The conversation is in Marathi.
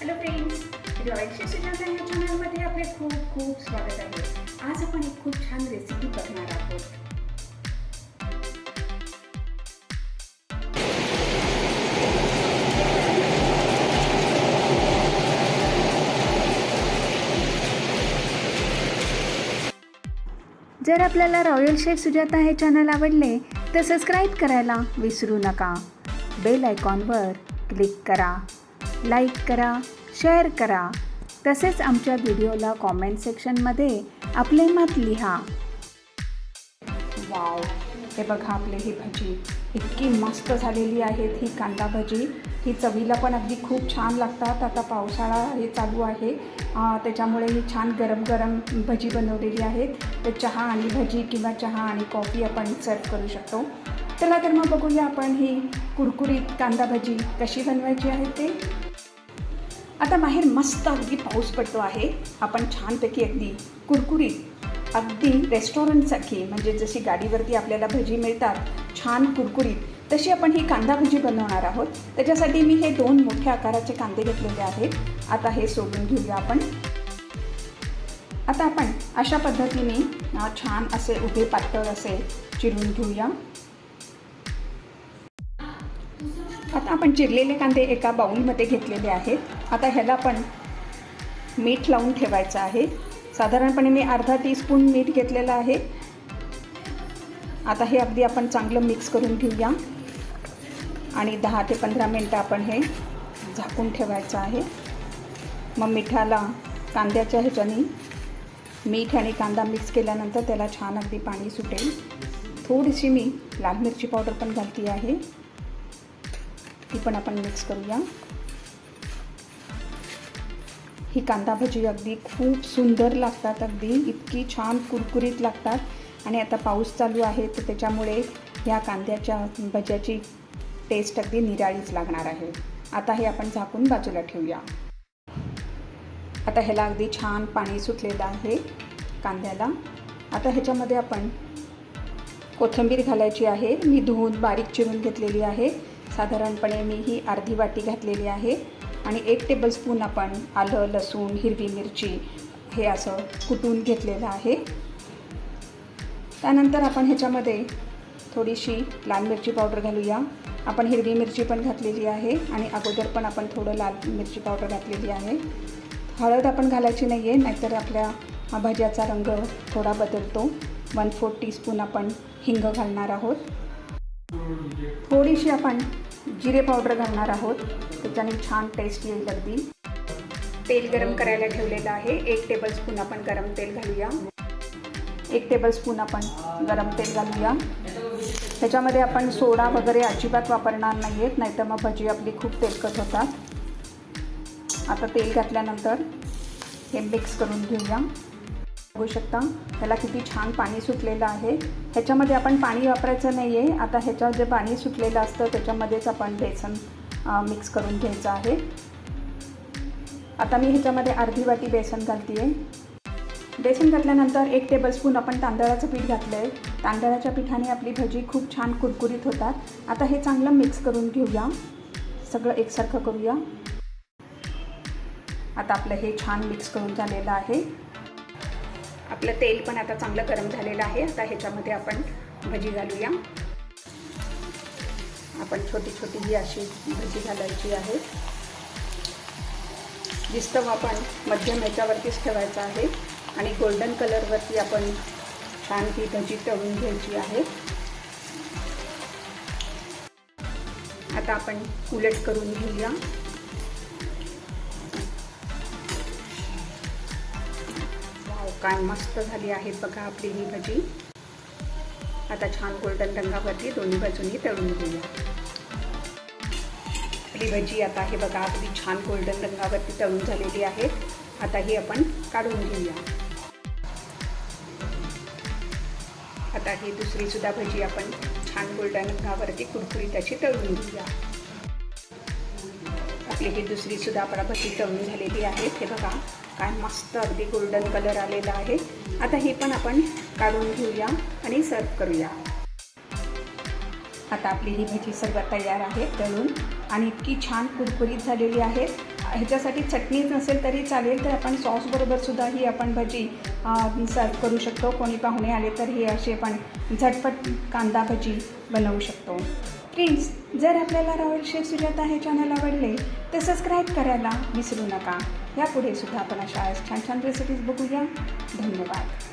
हॅलो फ्रेंड्स रॉयलशी सुजाता या चॅनलमध्ये आपले खूप खूप स्वागत आहे. आज आपण एक खूप छान रेसिपी बघणार आहोत. जर आपल्याला रॉयल शेफ सुजाता हे चॅनल आवडले तर सबस्क्राईब करायला विसरू नका. बेल आयकॉनवर क्लिक करा. लाईक करा शेअर करा. तसेच आमच्या व्हिडिओला कॉमेंट सेक्शनमध्ये आपले मत लिहा. वाव हे बघा आपली ही भजी. इतकी मस्त झालेली आहेत ही कांदा भजी. ही चवीला पण अगदी खूप छान लागतात. आता पावसाळा हे चालू आहे. त्याच्यामुळे ही छान गरम गरम भजी बनवलेली आहेत. तर चहा आणि भजी किंवा चहा आणि कॉफी आपण सर्व करू शकतो. चला तर मग बघूया आपण ही कुरकुरीत कांदा भजी कशी बनवायची आहे ते. आता बाहेर मस्त अगदी पाऊस पडतो आहे. आपण छानपैकी अगदी कुरकुरीत अगदी रेस्टॉरंटसारखी म्हणजे जशी गाडीवरती आपल्याला भजी मिळतात छान कुरकुरीत तशी आपण ही कांदा भजी बनवणार आहोत. त्याच्यासाठी मी हे दोन मोठ्या आकाराचे कांदे घेतलेले आहेत. आता हे सोडून घेऊया आपण. आता आपण अशा पद्धतीने छान असे उभे पातळ असे चिरून घेऊया. आपण चिरलेले कांदे एका बाऊलमध्ये घेतलेले आहेत. आता ह्याला आपण मीठ लावून ठेवायचं आहे. साधारणपणे मी अर्धा टीस्पून मीठ घेतलेलं आहे. आता हे अगदी आपण चांगलं मिक्स करून घेऊया. आणि दहा ते पंधरा मिनटं आपण हे झाकून ठेवायचं आहे. मग मिठाला कांद्याच्या ह्याच्याने मीठ आणि कांदा मिक्स केल्यानंतर त्याला छान अगदी पाणी सुटेल. थोडीशी मी लाल मिरची पावडर पण घालती आहे. ती पण आपण मिक्स करूया. ही कांदा भजी अगदी खूप सुंदर लागतात अगदी इतकी छान कुरकुरीत लागतात. आणि आता पाऊस चालू आहे तर त्याच्यामुळे ह्या कांद्याच्या भज्याची टेस्ट अगदी निराळीच लागणार आहे. आता हे आपण झाकून बाजूला ठेवूया. आता ह्याला अगदी छान पाणी सुटलेलं आहे कांद्याला. आता ह्याच्यामध्ये आपण कोथिंबीर घालायची आहे. मी धुवून बारीक चिरून घेतलेली आहे. साधारणपणे मी ही अर्धी वाटी घातलेली आहे आणि एक टेबलस्पून आपण आलं लसूण हिरवी मिरची हे असं कुटून घेतलेलं आहे. त्यानंतर आपण ह्याच्यामध्ये थोडीशी लाल मिरची पावडर घालूया. आपण हिरवी मिरची पण घातलेली आहे आणि अगोदर पण आपण थोडं लाल मिरची पावडर घातलेली आहे. हळद आपण घालायची नाही आहे नाहीतर आपल्या भाज्याचा रंग थोडा बदलतो. वन फोर टीस्पून आपण हिंग घालणार आहोत. थोडीशी आपण जिरे पावडर घालणार आहोत. त्याच्याने छान टेस्ट येईल अगदी. तेल गरम करायला ठेवलेलं आहे. एक टेबलस्पून आपण गरम तेल घालूया. एक टेबलस्पून आपण गरम तेल घालूया. त्याच्यामध्ये आपण सोडा वगैरे अजिबात वापरणार नाही आहेत नाहीतर मग भजी आपली खूप तेलकट होतात. आता तेल घातल्यानंतर हे मिक्स करून घेऊया. बघू शकता. ह्याला किती छान पाणी सुटलेलं आहे. ह्याच्यामध्ये आपण पाणी वापरायचं नाही आहे आता ह्याच्यावर जे पाणी सुटलेलं असतं त्याच्यामध्येच आपण बेसन मिक्स करून घ्यायचं आहे. आता मी ह्याच्यामध्ये अर्धी वाटी बेसन घालते आहे बेसन घातल्यानंतर एक टेबलस्पून आपण तांदळाचं पीठ घातलं आहे तांदळाच्या पिठाने आपली भजी खूप छान कुरकुरीत होतात. आता हे चांगलं मिक्स करून घेऊया. सगळं एकसारखं करूया. आता आपलं हे छान मिक्स करून झालेलं आहे. आपलं तेल पण आता चांगलं गरम झालेलं आहे. आता ह्याच्यामध्ये आपण भजी घालूया. आपण छोटी छोटी ही अशी भजी घालायची आहे. जिस्तव आपण मध्यम ह्याच्यावरतीच ठेवायचं आहे. आणि गोल्डन कलरवरती आपण छान ती भजी तळून घ्यायची आहे. आता आपण उलट करून घेऊया. काय मस्त झाली आहे बघा आपली ही भजी. आता छान गोल्डन रंगावरती दोन्ही बाजूनी तळून घेऊया. आपली भजी आता हे बघा आपली छान गोल्डन रंगावरती तळून झालेली आहे. आता ही आपण काढून घेऊया. आता ही दुसरी सुद्धा भजी आपण छान गोल्डन रंगावरती कुरकुरीत अशी तळून घेऊया. आपली ही दुसरी सुद्धा आपण भजी तळून झालेली आहे. हे बघा काय मस्त अगदी गोल्डन कलर आलेला आहे. आता हे पण आपण काढून घेऊया आणि सर्व करूया. आता आपली ही भजी सर्व तयार आहे तळून. आणि इतकी छान कुरकुरीत झालेली आहे. ह्याच्यासाठी चटणी नसेल तरी चालेल तर आपण सॉसबरोबर सुद्धा ही आपण भजी सर्व करू शकतो. कोणी पाहुणे आले तर हे असे आपण झटपट कांदा भजी बनवू शकतो. फ्रेंड्स जर आपल्याला रॉयल शेफ सुजाता हे चॅनल आवडले तर सबस्क्राईब करायला विसरू नका. यापुढे सुद्धा आपण अशा छान छान रेसिपीज बघूया. धन्यवाद.